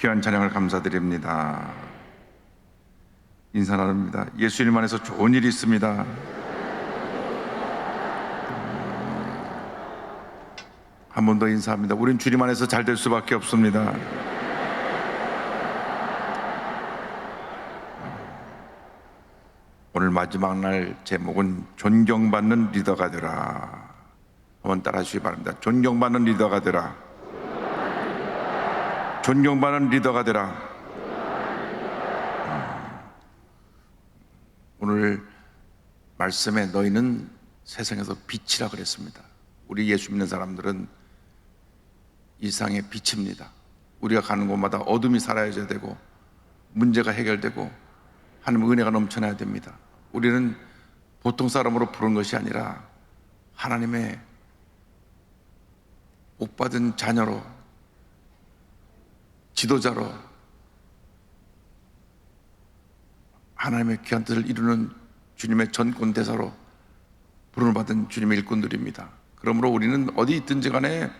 귀한 찬양을 감사드립니다. 인사 나눕니다. 예수님 안에서 좋은 일이 있습니다. 한 번 더 인사합니다. 우린 주님 안에서 잘 될 수밖에 없습니다. 오늘 마지막 날 제목은 존경받는 리더가 되라. 한번 따라 하시기 바랍니다. 존경받는 리더가 되라. 존경받는 리더가 되라. 음. 오늘 말씀에 너희는 세상에서 빛이라 그랬습니다. 우리 예수 믿는 사람들은 이 세상의 빛입니다. 우리가 가는 곳마다 어둠이 사라져야 되고 문제가 해결되고 하나님 은혜가 넘쳐나야 됩니다. 우리는 보통 사람으로 부른 것이 아니라 하나님의 복 받은 자녀로 지도자로 하나님의 귀한 뜻을 이루는 주님의 전권 대사로 부름을 받은 주님의 일꾼들입니다. 그러므로 우리는 어디 있든지 간에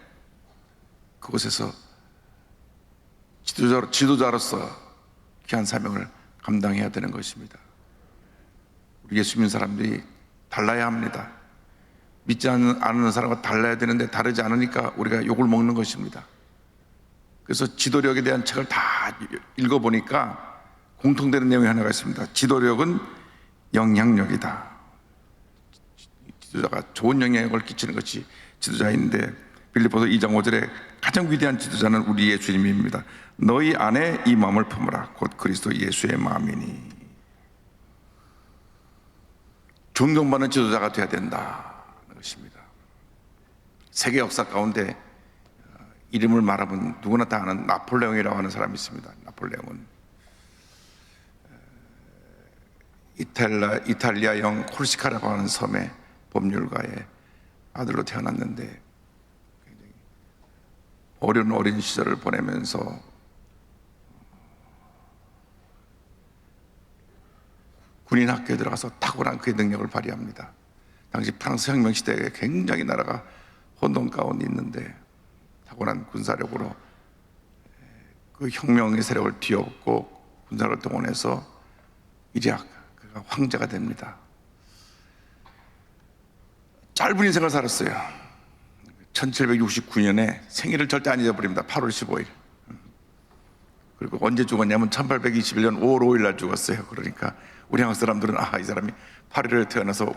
그곳에서 지도자로, 지도자로서 귀한 사명을 감당해야 되는 것입니다. 우리 예수 믿는 사람들이 달라야 합니다. 믿지 않는, 않는 사람과 달라야 되는데 다르지 않으니까 우리가 욕을 먹는 것입니다. 그래서 지도력에 대한 책을 다 읽어보니까 공통되는 내용이 하나가 있습니다. 지도력은 영향력이다. 지도자가 좋은 영향력을 끼치는 것이 지도자인데 빌리포서 2장 5절에 가장 위대한 지도자는 우리 예수님입니다. 너희 안에 이 마음을 품으라. 곧 그리스도 예수의 마음이니. 존경받는 지도자가 되어야 된다. 것입니다. 세계 역사 가운데 어, 이름을 말하면 누구나 다 아는 나폴레옹이라고 하는 사람이 있습니다. 나폴레옹은 어, 이탈리아, 이탈리아형 콜시카라고 하는 섬의 법률가의 아들로 태어났는데 어려운 어린 시절을 보내면서 군인 학교에 들어가서 탁월한 그의 능력을 발휘합니다. 당시 프랑스 혁명 시대에 굉장히 나라가 혼돈 가운데 있는데 탁월한 군사력으로 그 혁명의 세력을 뒤엎고 군사를 동원해서 이리악 그가 황제가 됩니다. 짧은 인생을 살았어요. 1769년에 생일을 절대 안 잊어버립니다. 8월 15일. 그리고 언제 죽었냐면 1821년 5월 5일 날 죽었어요. 그러니까 우리 한국 사람들은 아, 이 사람이 8일에 태어나서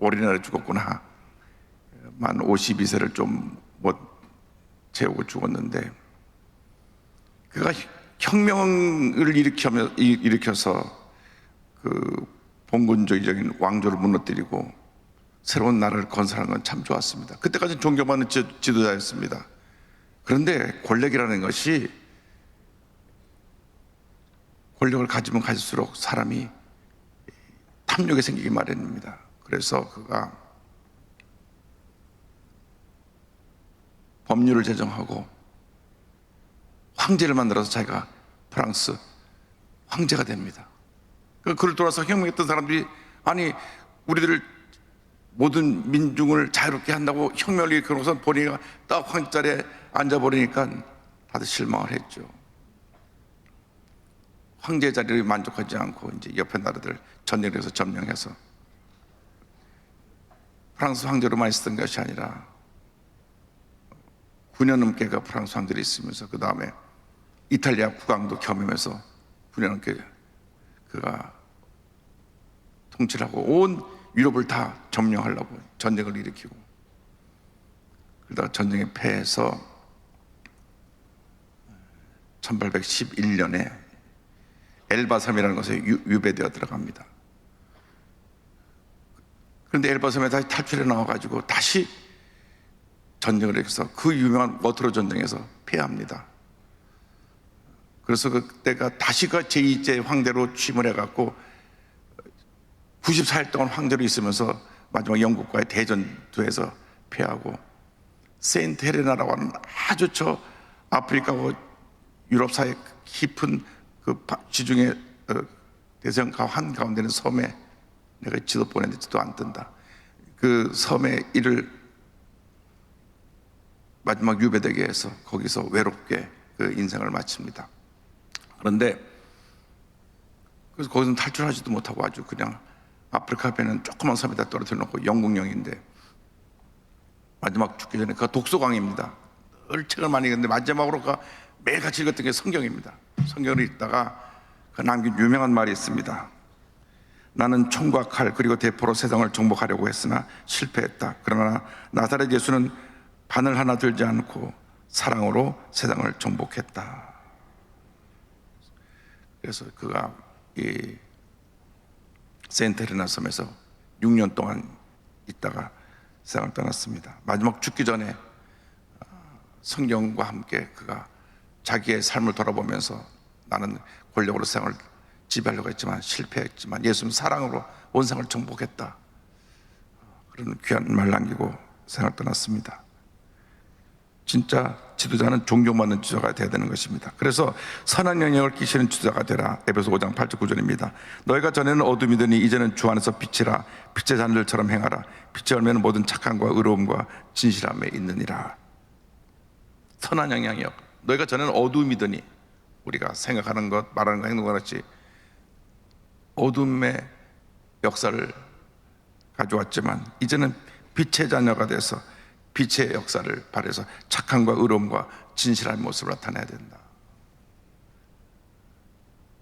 어린애를 죽었구나. 만 52세를 좀 못 채우고 죽었는데 그가 혁명을 일으켜서 그 봉건주의적인 왕조를 무너뜨리고 새로운 나라를 건설한 건 참 좋았습니다. 그때까지는 존경받는 지- 지도자였습니다. 그런데 권력이라는 것이 권력을 가지면 가질수록 사람이 탐욕이 생기기 마련입니다. 그래서 그가 법률을 제정하고 황제를 만들어서 자기가 프랑스 황제가 됩니다. 그 그를 돌아서 혁명했던 사람들이 아니 우리들을 모든 민중을 자유롭게 한다고 혁명을 일으켜놓고서 본인이 딱 황제 자리에 앉아버리니까 다들 실망을 했죠. 황제 자리를 만족하지 않고 이제 옆에 나라들 전쟁해서 점령해서 프랑스 황제로만 있었던 것이 아니라 9년 넘게가 프랑스 황제로 있으면서 그 다음에 이탈리아 국왕도 겸하면서 9년 넘게 그가 통치를 하고 온 유럽을 다 점령하려고 전쟁을 일으키고 그러다가 전쟁에 패해서 1811년에 엘바섬이라는 유- 유배되어 들어갑니다. 그런데 엘바섬에 다시 탈출해 나와가지고 다시 전쟁을 해서 그 유명한 워트로 전쟁에서 패합니다. 그래서 그때가 다시가 제2제 황대로 취임을 해갖고 94일 동안 황제로 있으면서 마지막 영국과의 대전투에서 패하고 세인트 헤레나라고 하는 아주 저 아프리카와 유럽 사이 깊은 그 바- 지중해 어, 대서양 한 가운데 는 섬에 내가 지도 보냈는데 지도 안 뜬다. 그 섬에 이를 마지막 유배되게 해서 거기서 외롭게 그 인생을 마칩니다. 그런데 그래서 거기서 탈출하지도 못하고 아주 그냥 아프리카 배는 조그만 섬에다 떨어뜨려 놓고 영국령인데 마지막 죽기 전에 그가 독서광입니다. 늘 책을 많이 읽는데 마지막으로 그가 매일같이 읽었던 게 성경입니다. 성경을 읽다가 그 남긴 유명한 말이 있습니다. 나는 총과 칼 그리고 대포로 세상을 정복하려고 했으나 실패했다. 그러나 나사렛 예수는 바늘 하나 들지 않고 사랑으로 세상을 정복했다. 그래서 그가 이 세인테르나 섬에서 6년 동안 있다가 세상을 떠났습니다. 마지막 죽기 전에 어, 성경과 함께 그가 자기의 삶을 돌아보면서 나는 권력으로 세상을 지배하려고 했지만 실패했지만 예수는 사랑으로 온 세상을 정복했다. 그런 귀한 말 남기고 세상을 떠났습니다. 진짜 지도자는 존경받는 지도자가 되어야 되는 것입니다. 그래서 선한 영향을 끼치는 지도자가 되라. 에베소 5장 8절 9절입니다. 너희가 전에는 어둠이더니 이제는 주 안에서 빛이라. 빛의 자녀들처럼 행하라. 빛의 열매는 모든 착함과 의로움과 진실함에 있느니라. 선한 영향이요. 너희가 전에는 어둠이더니 우리가 생각하는 것, 말하는 것, 행동하는 것이 어둠의 역사를 가져왔지만 이제는 빛의 자녀가 돼서 빛의 역사를 발해서 착함과 의로움과 진실한 모습을 나타내야 된다.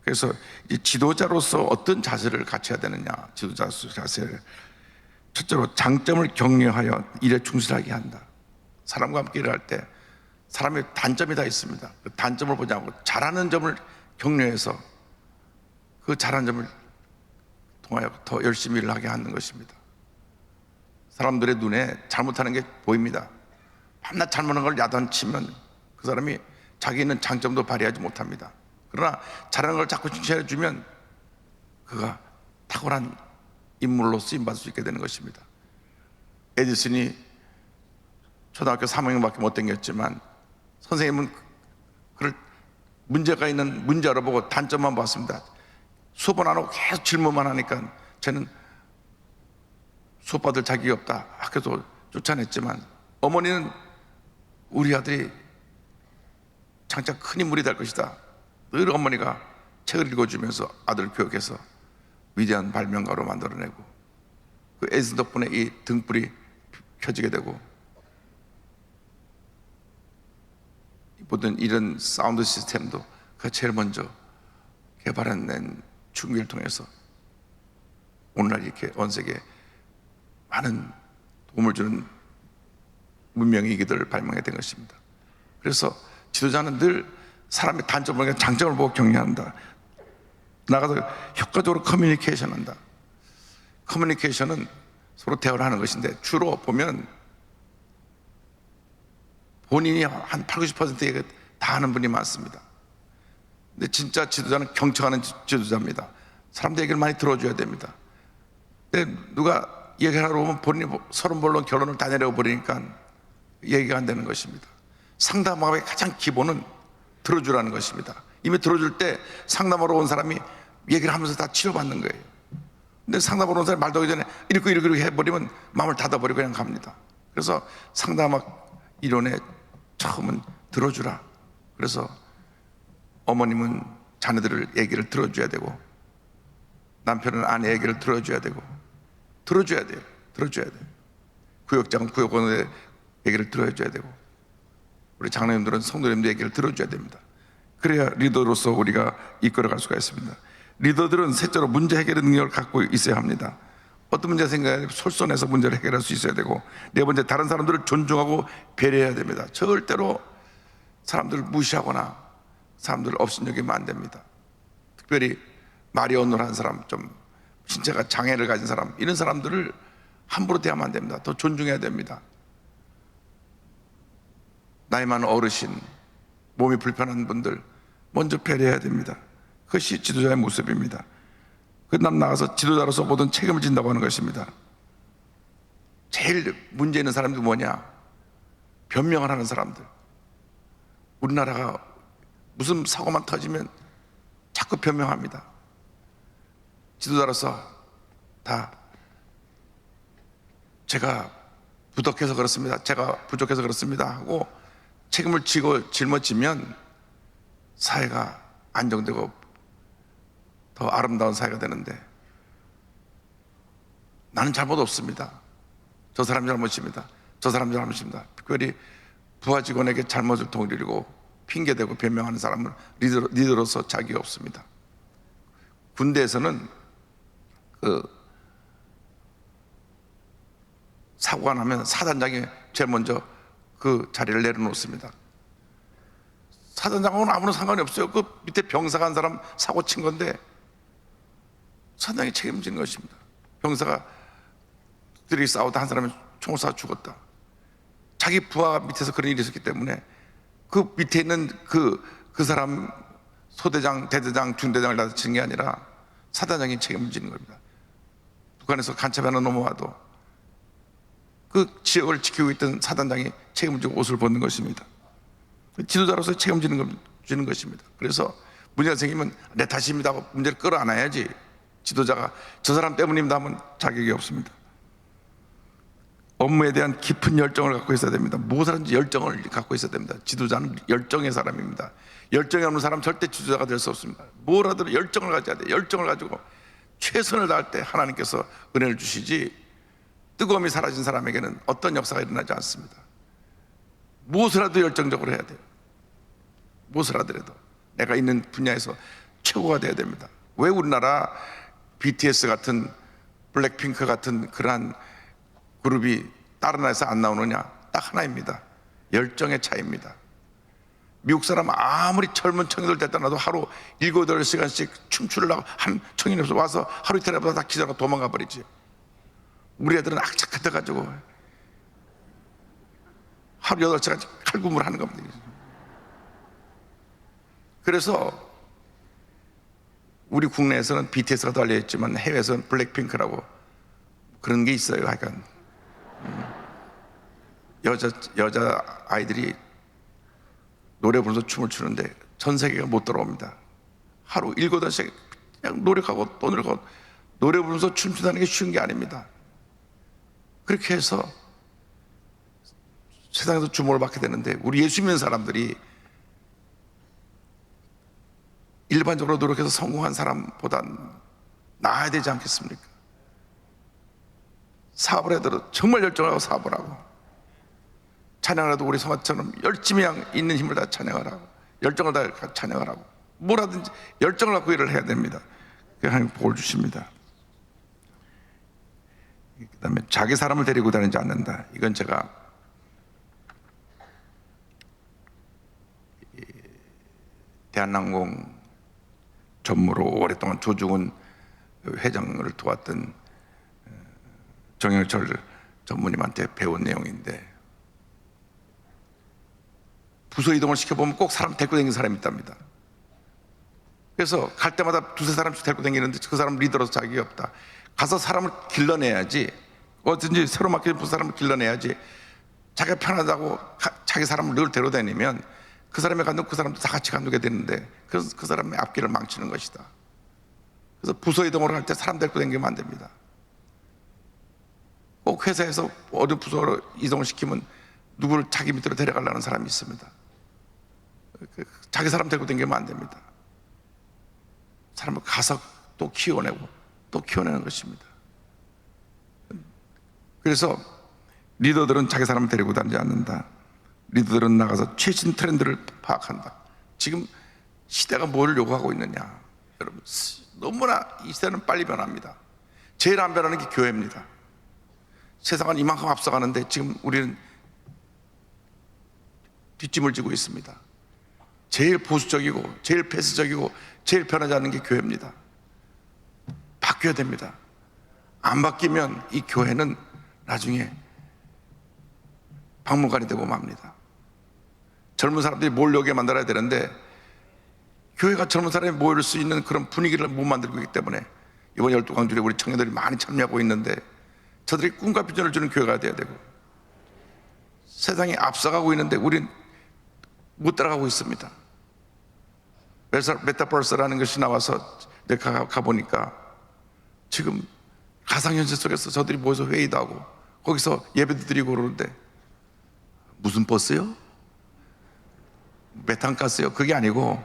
그래서 이 지도자로서 어떤 자세를 갖춰야 되느냐? 지도자로서 자세를 첫째로 장점을 격려하여 일에 충실하게 한다. 사람과 함께 일할 때 사람의 단점이 다 있습니다. 그 단점을 보지 않고 잘하는 점을 격려해서 그 잘하는 점을 통하여 더 열심히 일을 하게 하는 것입니다. 사람들의 눈에 잘못하는 게 보입니다. 밤낮 잘못하는 걸 야단치면 그 사람이 자기 있는 장점도 발휘하지 못합니다. 그러나 잘하는 걸 자꾸 칭찬해 주면 그가 탁월한 인물로 쓰임 받을 수 있게 되는 것입니다. 에디슨이 초등학교 3학년밖에 못 다녔지만 선생님은 그를 문제가 있는 문제를 보고 단점만 봤습니다. 수업은 안 하고 계속 질문만 하니까 저는 수업 받을 자격이 없다. 학교도 쫓아냈지만 어머니는 우리 아들이 장차 큰 인물이 될 것이다. 늘 어머니가 책을 읽어주면서 아들 교육해서 위대한 발명가로 만들어내고 그 에디슨 덕분에 이 등불이 켜지게 되고 모든 이런 사운드 시스템도 그 제일 먼저 개발해낸 중기를 통해서 오늘날 이렇게 온 세계에 많은 도움을 주는 문명의 기들을 발명해 된 것입니다. 그래서 지도자는 늘 사람의 단점을 보고 장점을 보고 격려한다. 나가서 효과적으로 커뮤니케이션 한다. 커뮤니케이션은 서로 대화를 하는 것인데 주로 보면 본인이 한 8, 90%에 다 하는 분이 많습니다. 근데 진짜 지도자는 경청하는 지- 지도자입니다. 사람들 얘기를 많이 들어줘야 됩니다. 근데 누가 얘기를 하러 오면 본인이 서른 벌로 결론을 다 내려버리니까 얘기가 안 되는 것입니다. 상담학의 가장 기본은 들어주라는 것입니다. 이미 들어줄 때 상담하러 온 사람이 얘기를 하면서 다 치료받는 거예요. 근데 상담하러 온 사람이 말도 하기 전에 이렇게 이렇게 이렇게 해버리면 마음을 닫아버리고 그냥 갑니다. 그래서 상담학 이론의 처음은 들어주라. 그래서 어머님은 자녀들을 얘기를 들어줘야 되고 남편은 아내 얘기를 들어줘야 되고 들어줘야 돼요. 들어줘야 돼요. 구역장은 구역원의 얘기를 들어줘야 되고 우리 장로님들은 성도님들 얘기를 들어줘야 됩니다. 그래야 리더로서 우리가 이끌어갈 수가 있습니다. 리더들은 셋째로 문제 해결의 능력을 갖고 있어야 합니다. 어떤 문제 생각해 솔선해서 문제를 해결할 수 있어야 되고 네 번째 다른 사람들을 존중하고 배려해야 됩니다. 절대로 사람들을 무시하거나 사람들을 업신여기면 안 됩니다. 특별히 말이 어눌한 사람, 좀 신체가 장애를 가진 사람 이런 사람들을 함부로 대하면 안 됩니다. 더 존중해야 됩니다. 나이 많은 어르신, 몸이 불편한 분들 먼저 배려해야 됩니다. 그것이 지도자의 모습입니다. 그다음 나가서 지도자로서 모든 책임을 진다고 하는 것입니다. 제일 문제 있는 사람들이 뭐냐? 변명을 하는 사람들. 우리나라가 무슨 사고만 터지면 자꾸 변명합니다. 지도자로서 다 제가 부족해서 그렇습니다. 제가 부족해서 그렇습니다. 하고 책임을 지고 짊어지면 사회가 안정되고 더 아름다운 사회가 되는데 나는 잘못 없습니다. 저 사람 잘못입니다. 저 사람 잘못입니다. 특별히 부하 직원에게 잘못을 통일리고 핑계대고 변명하는 사람은 리더, 리더로서 자격이 없습니다. 군대에서는 그 사고가 나면 사단장이 제일 먼저 그 자리를 내려놓습니다. 사단장하고는 아무런 상관이 없어요. 그 밑에 병사가 한 사람 사고 친 건데 사단장이 책임지는 것입니다. 병사가 들이 싸우다 한 사람이 총을 쏴 죽었다. 자기 부하 밑에서 그런 일이 있었기 때문에 그 밑에 있는 그, 그 사람 소대장, 대대장, 중대장을 다친 게 아니라 사단장이 책임지는 겁니다. 북한에서 간첩 하나 넘어와도 그 지역을 지키고 있던 사단장이 책임을 지고 옷을 벗는 것입니다. 지도자로서 책임지는 것입니다. 그래서 문제가 생기면 내 탓입니다 하고 문제를 끌어안아야지 지도자가 저 사람 때문입니다 하면 자격이 없습니다. 업무에 대한 깊은 열정을 갖고 있어야 됩니다. 무엇을 하든지 열정을 갖고 있어야 됩니다. 지도자는 열정의 사람입니다. 열정이 없는 사람 절대 지도자가 될 수 없습니다. 뭘 하든 열정을 가져야 돼. 열정을 가지고 최선을 다할 때 하나님께서 은혜를 주시지 뜨거움이 사라진 사람에게는 어떤 역사가 일어나지 않습니다. 무엇을 하도 열정적으로 해야 돼요. 무엇을 하더라도 내가 있는 분야에서 최고가 돼야 됩니다. 왜 우리나라 BTS 같은 블랙핑크 같은 그러한 그룹이 다른 나라에서 안 나오느냐? 딱 하나입니다. 열정의 차이입니다. 미국 사람 아무리 젊은 청년들 됐다 놔도 하루 일곱 여덟 시간씩 춤추려고 한 청년이 없어 와서 하루 이틀 해보다 다 기다려 도망가 버리지. 우리 애들은 악착같아 가지고 하루 여덟 시간 칼군무를 하는 겁니다. 그래서 우리 국내에서는 BTS가 더 알려졌지만 해외에서는 블랙핑크라고 그런 게 있어요. 하여간 음. 여자 여자 아이들이 노래 부르면서 춤을 추는데 전 세계가 못 들어옵니다. 하루 일곱 번씩 그냥 노력하고 또 노력하고 노래 부르면서 춤춘다는 게 쉬운 게 아닙니다. 그렇게 해서 세상에서 주목을 받게 되는데 우리 예수 믿는 사람들이 일반적으로 노력해서 성공한 사람보다 나아야 되지 않겠습니까? 사업을 해도 정말 열정을 하고 사업을 하고 찬양을 해도 우리 성화처럼 열심히 양 있는 힘을 다 찬양을 하고 열정을 다 찬양을 하고 뭐라든지 열정을 갖고 일을 해야 됩니다. 그 하나님 복을 주십니다. 그 다음에 자기 사람을 데리고 다니지 않는다. 이건 제가 대한항공 전무로 오랫동안 조중훈 회장을 도왔던 정영철 전무님한테 배운 내용인데 부서 이동을 시켜보면 꼭 사람 데리고 다니는 사람이 있답니다. 그래서 갈 때마다 두세 사람씩 데리고 다니는데 그 사람 리더로서 자격이 없다. 가서 사람을 길러내야지 어든지 새로 부서 사람을 길러내야지 자기가 편하다고 가- 자기 사람을 늘 데려다니면 그 사람이 간다고 그 사람도 다 같이 간두게 되는데 그래서 그 사람의 앞길을 망치는 것이다. 그래서 부서 이동을 할 때 사람 데리고 다니면 안 됩니다. 꼭 회사에서 어느 부서로 이동을 시키면 누구를 자기 밑으로 데려가려는 사람이 있습니다. 그 자기 사람 데리고 다니면 안 됩니다. 사람을 가서 또 키워내고 또 키워내는 것입니다. 그래서 리더들은 자기 사람을 데리고 다니지 않는다. 리더들은 나가서 최신 트렌드를 파악한다. 지금 시대가 뭘 요구하고 있느냐. 여러분, 너무나 이 시대는 빨리 변합니다. 제일 안 변하는 게 교회입니다. 세상은 이만큼 앞서가는데 지금 우리는 뒷짐을 지고 있습니다. 제일 보수적이고 제일 폐쇄적이고 제일 변하지 않는 게 교회입니다. 바뀌어야 됩니다. 안 바뀌면 이 교회는 나중에 박물관이 되고 맙니다. 젊은 사람들이 몰려오게 만들어야 되는데 교회가 젊은 사람이 모일 수 있는 그런 분위기를 못 만들고 있기 때문에 이번 열두 강주에 우리 청년들이 많이 참여하고 있는데 저들이 꿈과 비전을 주는 교회가 돼야 되고 세상이 앞서가고 있는데 우리는 못 따라가고 있습니다. 메타- 메타버스라는 것이 나와서 내가 가, 보니까 지금 가상현실 속에서 저들이 모여서 회의도 하고 거기서 예배도 드리고 그러는데 무슨 버스요? 메탄가스요? 그게 아니고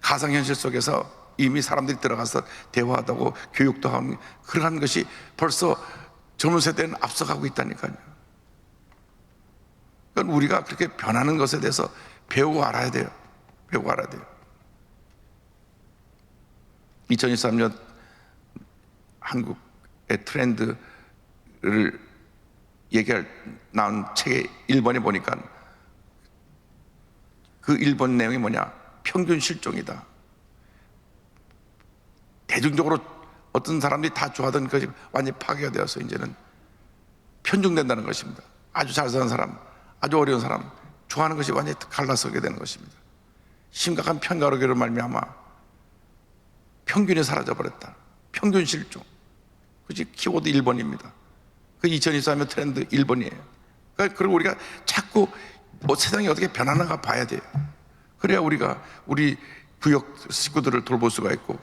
가상현실 속에서 이미 사람들이 들어가서 대화하다고 교육도 하는 그러한 것이 벌써 젊은 세대는 앞서가고 있다니까요. 그건 우리가 그렇게 변하는 것에 대해서 배우고 알아야 돼요. 배우고 알아야 돼요. 2023년 한국의 트렌드를 얘기할 나온 책의 1번에 보니까 그 1번 내용이 뭐냐? 평균 실종이다. 대중적으로 어떤 사람들이 다 좋아하던 것이 완전히 파괴가 되어서 이제는 편중된다는 것입니다. 아주 잘 사는 사람, 아주 어려운 사람, 좋아하는 것이 완전히 갈라서게 되는 것입니다. 심각한 편가르기로 말미암아 평균이 사라져 버렸다. 평균 실종. 그지 키워드 1번입니다. 그 2023년 트렌드 1번이에요. 그리고 우리가 자꾸 뭐 세상이 어떻게 변하는가 봐야 돼요. 그래야 우리가 우리 구역 식구들을 돌볼 수가 있고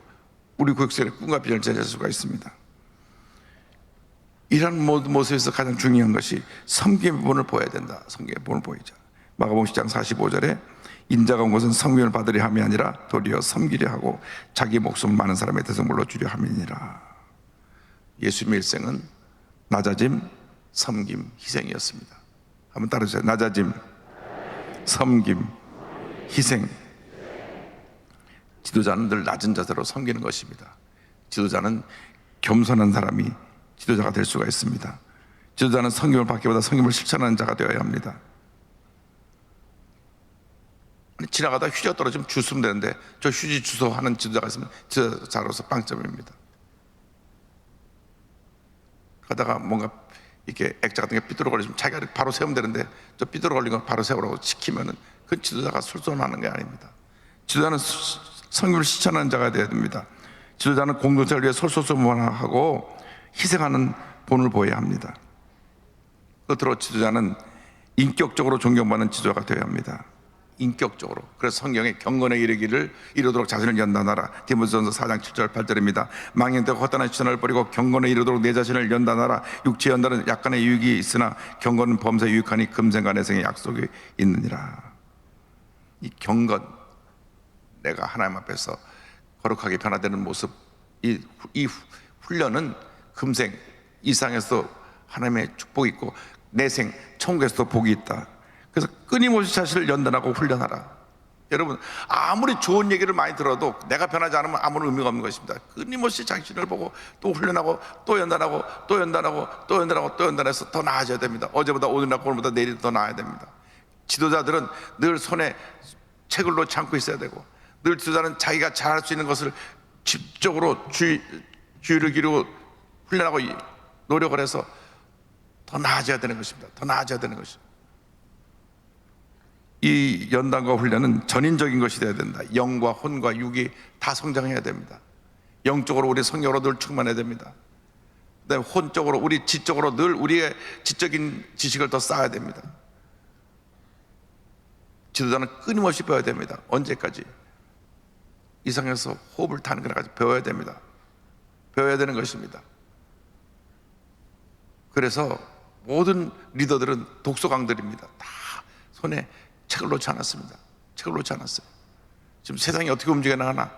우리 구역생의 꿈과 비전을 제시할 수가 있습니다. 이런 모습에서 가장 중요한 것이 본을 보여야 된다. 본을 보이자. 마가복음 10장 45절에 인자가 온 것은 성명을 받으려 함이 아니라 도리어 섬기려 하고 자기 목숨을 많은 사람의 대성물로 주려 함이니라. 예수님의 일생은 낮아짐, 섬김, 희생이었습니다. 한번 따라주세요. 낮아짐, 섬김, 희생. 지도자는 늘 낮은 자세로 섬기는 것입니다. 지도자는 겸손한 사람이 지도자가 될 수가 있습니다. 지도자는 성김을 받기보다 성김을 실천하는 자가 되어야 합니다. 지나가다 휴지가 떨어지면 주스면 되는데 저 휴지 주소 하는 지도자가 있으면 지도자로서 빵점입니다. 가다가 뭔가 이렇게 액자 같은 게 삐뚤어 걸리면 자기가 바로 세우면 되는데 저 삐뚤어 걸린 거 바로 세우라고 시키면은 그 지도자가 솔선하는 게 아닙니다. 지도자는 성경을 실천하는 자가 되어야 됩니다. 지도자는 공동체를 위해 솔솔소문하고 희생하는 본을 보여야 합니다. 끝으로 지도자는 인격적으로 존경받는 지도자가 되어야 합니다. 인격적으로. 그래서 성경에 경건에 이르기를 이르도록 자신을 연단하라. 디모데전서 4장 7절 8절입니다. 망령되고 허탄한 시선을 버리고 경건에 이르도록 내 자신을 연단하라. 육체 연단은 약간의 유익이 있으나 경건은 범사에 유익하니 금생과 내생의 약속이 있느니라. 이 경건 내가 하나님 앞에서 거룩하게 변화되는 모습 이, 이 훈련은 금생 이상에서 하나님의 축복이 있고 내생 천국에서도 복이 있다. 그래서 끊임없이 자신을 연단하고 훈련하라. 여러분 아무리 좋은 얘기를 많이 들어도 내가 변하지 않으면 아무런 의미가 없는 것입니다. 끊임없이 자신을 보고 또 훈련하고 또 연단하고 또 연단하고 또 연단하고 또 연단해서 더 나아져야 됩니다. 어제보다 오늘이나 오늘보다 내일 더 나아야 됩니다. 지도자들은 늘 손에 책을 놓지 않고 있어야 되고 늘 지도자는 자기가 잘할 수 있는 것을 집적으로 주의, 주의를 기르고 훈련하고 노력을 해서 더 나아져야 되는 것입니다. 더 나아져야 되는 것입니다. 이 연단과 훈련은 전인적인 것이 되어야 된다. 영과 혼과 육이 다 성장해야 됩니다. 영적으로 우리 성령으로 늘 충만해야 됩니다. 그다음에 혼적으로 우리 지적으로 늘 우리의 지적인 지식을 더 쌓아야 됩니다. 지도자는 끊임없이 배워야 됩니다. 언제까지? 이상에서 호흡을 타는 것까지 배워야 됩니다. 배워야 되는 것입니다. 그래서 모든 리더들은 독서강들입니다. 다 손에 책을 놓지 않았습니다. 책을 놓지 않았어요. 지금 세상이 어떻게 움직여 나가나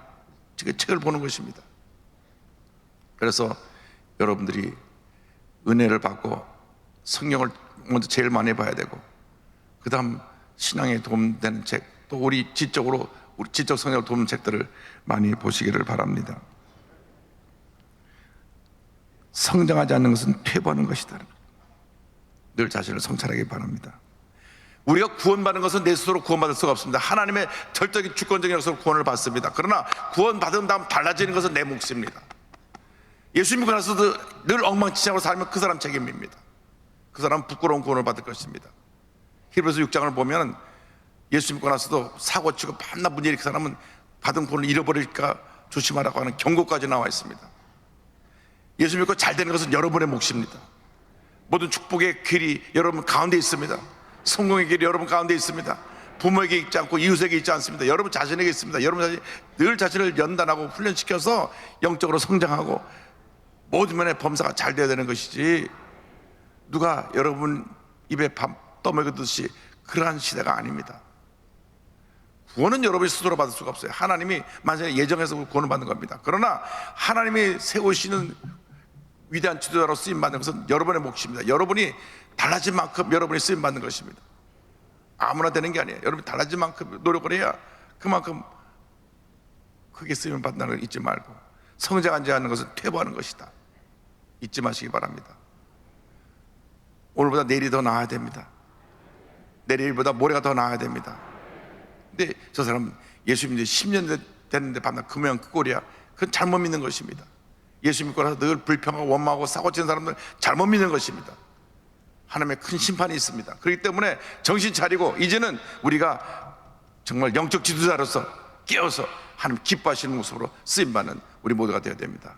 지금 책을 보는 것입니다. 그래서 여러분들이 은혜를 받고 성경을 먼저 제일 많이 봐야 되고 그 다음 신앙에 도움되는 책, 또 우리 지적으로 우리 지적 성향을 돕는 책들을 많이 보시기를 바랍니다. 성장하지 않는 것은 퇴보하는 것이다. 늘 자신을 성찰하기 바랍니다. 우리가 구원받는 것은 내 스스로 구원받을 수가 없습니다. 하나님의 절적인 주권적인 역사로 구원을 받습니다. 그러나 구원받은 다음 달라지는 것은 내 몫입니다. 예수 믿고 나서도 늘 엉망진창으로 살면 그 사람 책임입니다. 그 사람은 부끄러운 구원을 받을 것입니다. 히브리서 6장을 보면 예수 믿고 나서도 사고 치고 밤낮 문제 일으킨 사람은 받은 구원을 잃어버릴까 조심하라고 하는 경고까지 나와 있습니다. 예수 믿고 잘 되는 것은 여러분의 몫입니다. 모든 축복의 길이 여러분 가운데 있습니다. 성공의 길이 여러분 가운데 있습니다. 부모에게 있지 않고 이웃에게 있지 않습니다. 여러분 자신에게 있습니다. 여러분 자신 늘 자신을 연단하고 훈련시켜서 영적으로 성장하고 모든 면의 범사가 잘 되어야 되는 것이지 누가 여러분 입에 밥 떠먹이듯이 그러한 시대가 아닙니다. 구원은 여러분이 스스로 받을 수가 없어요. 하나님이 만약에 예정해서 구원을 받는 겁니다. 그러나 하나님이 세우시는 위대한 지도자로 쓰임 받는 것은 여러분의 몫입니다. 여러분이 달라진 만큼 여러분이 쓰임 받는 것입니다. 아무나 되는 게 아니에요. 여러분이 달라진 만큼 노력을 해야 그만큼 크게 쓰임 받는다는 걸 잊지 말고 성장하지 않는 것은 퇴보하는 것이다. 잊지 마시기 바랍니다. 오늘보다 내일이 더 나아야 됩니다. 내일보다 모레가 더 나아야 됩니다. 근데 저 사람 예수 믿는 지 10년 됐는데 반나 금연 그 꼴이야. 그건 잘못 믿는 것입니다. 예수 믿고 나서 늘 불평하고 원망하고 사고 치는 사람들 잘못 믿는 것입니다. 하나님의 큰 심판이 있습니다. 그렇기 때문에 정신 차리고 이제는 우리가 정말 영적 지도자로서 깨어서 하나님 기뻐하시는 모습으로 쓰임받는 우리 모두가 되어야 됩니다.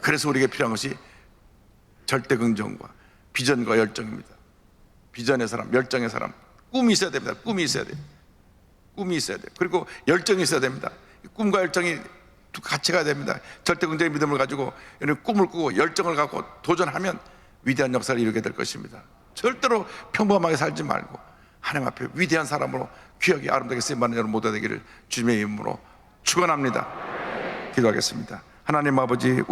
그래서 우리에게 필요한 것이 절대 긍정과 비전과 열정입니다. 비전의 사람, 열정의 사람, 꿈이 있어야 됩니다. 꿈이 있어야 돼요. 꿈이 있어야 돼요. 그리고 열정이 있어야 됩니다. 이 꿈과 열정이 가야 됩니다. 절대 긍정의 믿음을 가지고 이런 꿈을 꾸고 열정을 갖고 도전하면 위대한 역사를 이루게 될 것입니다. 절대로 평범하게 살지 말고 하나님 앞에 위대한 사람으로 귀하게 아름답게 쓰임받는 여러분 모두 되기를 주님의 이름으로 축원합니다. 기도하겠습니다. 하나님 아버지